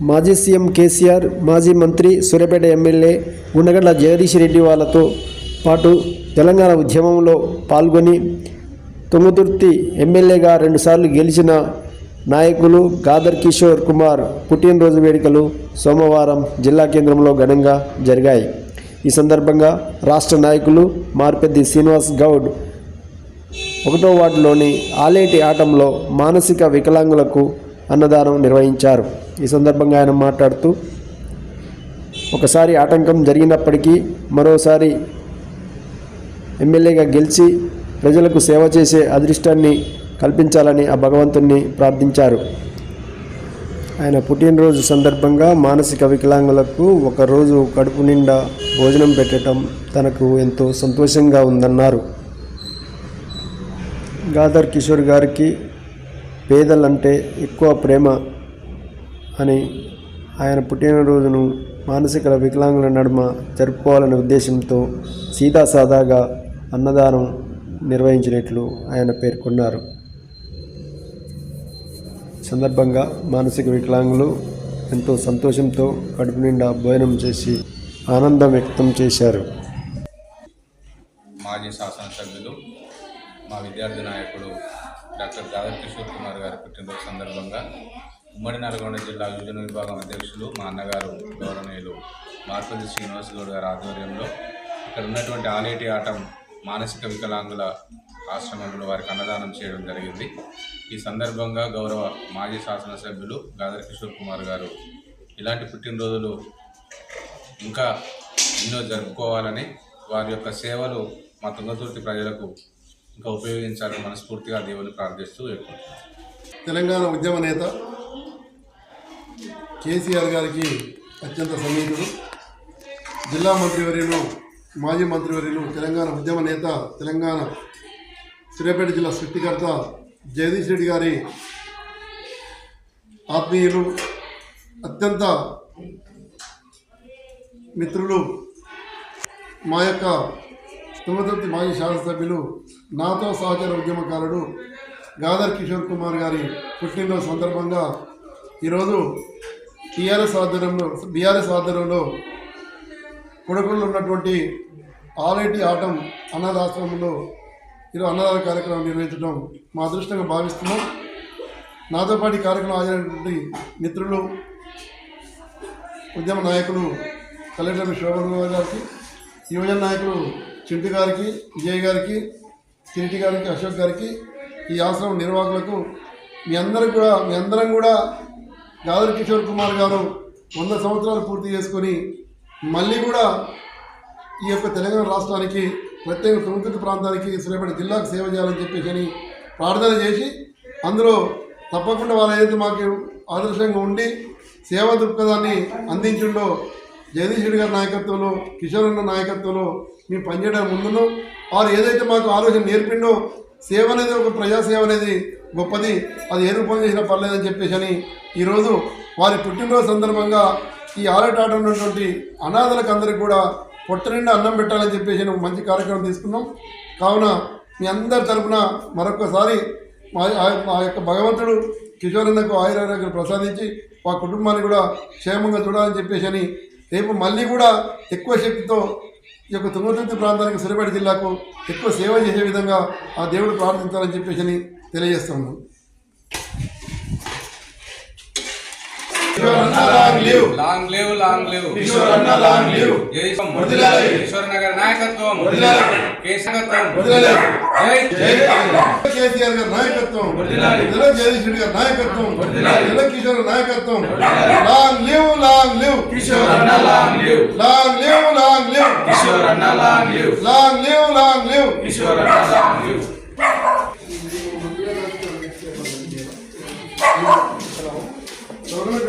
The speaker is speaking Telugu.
మాజీ సీఎం కేసీఆర్ మాజీ మంత్రి సూర్యాపేట ఎమ్మెల్యే ఉండగడ్ల జగదీష్ రెడ్డి వాళ్ళతో పాటు తెలంగాణ ఉద్యమంలో పాల్గొని తుంగతుర్తి ఎమ్మెల్యేగా రెండుసార్లు గెలిచిన నాయకులు గాదర్ కిషోర్ కుమార్ పుట్టినరోజు వేడుకలు సోమవారం జిల్లా కేంద్రంలో ఘనంగా జరిగాయి. ఈ సందర్భంగా రాష్ట్ర నాయకులు మార్పెద్ది శ్రీనివాస్ గౌడ్ ఒకటో వార్డులోని ఆలేటి ఆటంలో మానసిక వికలాంగులకు అన్నదానం నిర్వహించారు. ఈ సందర్భంగా ఆయన మాట్లాడుతూ ఒకసారి ఆటంకం జరిగినప్పటికీ మరోసారి ఎమ్మెల్యేగా గెలిచి ప్రజలకు సేవ చేసే అదృష్టాన్ని కల్పించాలని ఆ భగవంతుణ్ణి ప్రార్థించారు. ఆయన పుట్టినరోజు సందర్భంగా మానసిక వికలాంగులకు ఒకరోజు కడుపు నిండా భోజనం పెట్టడం తనకు ఎంతో సంతోషంగా ఉందన్నారు. గాదర్ కిషోర్ గారికి పేదలంటే ఎక్కువ ప్రేమ అని ఆయన పుట్టినరోజును మానసిక వికలాంగుల నడుమ జరుపుకోవాలనే ఉద్దేశంతో సీదాసాదాగా అన్నదానం నిర్వహించినట్లు ఆయన పేర్కొన్నారు. సందర్భంగా మానసిక వికలాంగులు ఎంతో సంతోషంతో కడుపు నిండా భోజనం చేసి ఆనందం వ్యక్తం చేశారు. మాజీ శాసనసభ్యులు మా విద్యార్థి నాయకుడు డాక్టర్ దాదర్ కుమార్ గారి పుట్టినరోజు సందర్భంగా ఉమ్మడి నల్గొండ జిల్లా యువజన విభాగం అధ్యక్షులు మా అన్నగారు గౌరవనీయులు మార్పతి శ్రీనివాస్ గౌడ్ గారి ఆధ్వర్యంలో ఇక్కడ ఉన్నటువంటి ఆలేటి ఆటం మానసిక వికలాంగుల ఆశ్రమంలో వారికి అన్నదానం చేయడం జరిగింది. ఈ సందర్భంగా గౌరవ మాజీ శాసనసభ్యులు గాదర్ కిషోర్ కుమార్ గారు ఇలాంటి పుట్టినరోజులు ఇంకా ఎన్నో జరుపుకోవాలని వారి యొక్క సేవలు మా తుంగతుర్తి ప్రజలకు ఇంకా ఉపయోగించాలని మనస్ఫూర్తిగా దేవుని ప్రార్థిస్తూ తెలంగాణ ఉద్యమ నేత కేసీఆర్ గారికి అత్యంత సన్నిహితుడు. జిల్లా మంత్రివర్యులు మాజీ మంత్రివర్యులు తెలంగాణ ఉద్యమ నేత తెలంగాణ సూర్యాపేట జిల్లా సృష్టికర్త జగదీష్ రెడ్డి గారి ఆత్మీయులు అత్యంత మిత్రులు మా యొక్క తుంగతుర్తి మాజీ శాసనసభ్యులు నాతో సహచర ఉద్యమకారుడు గాదర్ కిషోర్ కుమార్ గారి పుట్టినరోజు సందర్భంగా ఈరోజు టీఆర్ఎస్ ఆధ్వర్యంలో బీఆర్ఎస్ ఆధ్వర్యంలో కొడుకుల్లో ఉన్నటువంటి ఆలైటి ఆటం అనాథాశ్రమంలో ఈరోజు అన్నదాన కార్యక్రమం నిర్వహించడం మా అదృష్టంగా భావిస్తున్నాం. నాతో పాటు కార్యక్రమం హాజరైనటువంటి మిత్రులు ఉద్యమ నాయకులు కలెక్టర్ శోభన్ గారికి యువజన నాయకులు చింటి గారికి విజయ్ గారికి కిరీటి గారికి అశోక్ గారికి ఈ ఆశ్రమం నిర్వాహకులకు మీ అందరికి కూడా మీ అందరం కూడా గాదర్ కిషోర్ కుమార్ గారు వంద సంవత్సరాలు పూర్తి చేసుకొని మళ్ళీ కూడా ఈ యొక్క తెలంగాణ రాష్ట్రానికి ప్రత్యేక తుమ్మతుర్తి ప్రాంతానికి శ్రీపడి జిల్లాకు సేవ చేయాలని చెప్పేసి అని ప్రార్థన చేసి అందులో తప్పకుండా వాళ్ళు ఏదైతే మాకు ఆదర్శంగా ఉండి సేవా దృక్పథాన్ని అందించుండో జగదీష్ గారి నాయకత్వంలో కిషోర్ అన్న నాయకత్వంలో మేము పనిచేయడానికి ముందున్నాం. వారు ఏదైతే మాకు ఆలోచన నేర్పిండో సేవ అనేది ఒక ప్రజాసేవ అనేది గొప్పది. అది ఏ రూపం చేసినా పర్లేదని చెప్పేసి అని ఈరోజు వారి పుట్టినరోజు సందర్భంగా ఈ ఆలటాట ఉన్నటువంటి అనాథలకు అందరికీ కూడా పొట్ట నిండా అన్నం పెట్టాలని చెప్పేసి ఒక మంచి కార్యక్రమం తీసుకున్నాం. కావున మీ అందరి తరపున మరొకసారి మా ఆ- యొక్క భగవంతుడు కిషోరన్నకు ఆయురారోగ్యం ప్రసాదించి మా కుటుంబాన్ని కూడా క్షేమంగా చూడాలని చెప్పేసి అని రేపు మళ్ళీ కూడా ఎక్కువ శక్తితో ఈ యొక్క తుంగతుర్తి ప్రాంతానికి సూర్యాపేట జిల్లాకు ఎక్కువ సేవ చేసే విధంగా ఆ దేవుడు ప్రార్థించాలని చెప్పేసి అని తెలియజేస్తున్నాను Long live long live Kishore Anna long live. జై శ్రీరామ్. వర్ధిల్లాలి. కిషోర్ నగర్ నాయకత్వం వర్ధిల్లాలి. కేశకత్వం వర్ధిల్లాలి. జై కేసీఆర్ గారి నాయకత్వం తెల జగదీష్ రెడ్డి గారి నాయకత్వం తెల కిషోర్ నాయకత్వం long live long live Kishore Anna long live long live long live Kishore Anna long live long live long live Kishore Anna long live Madam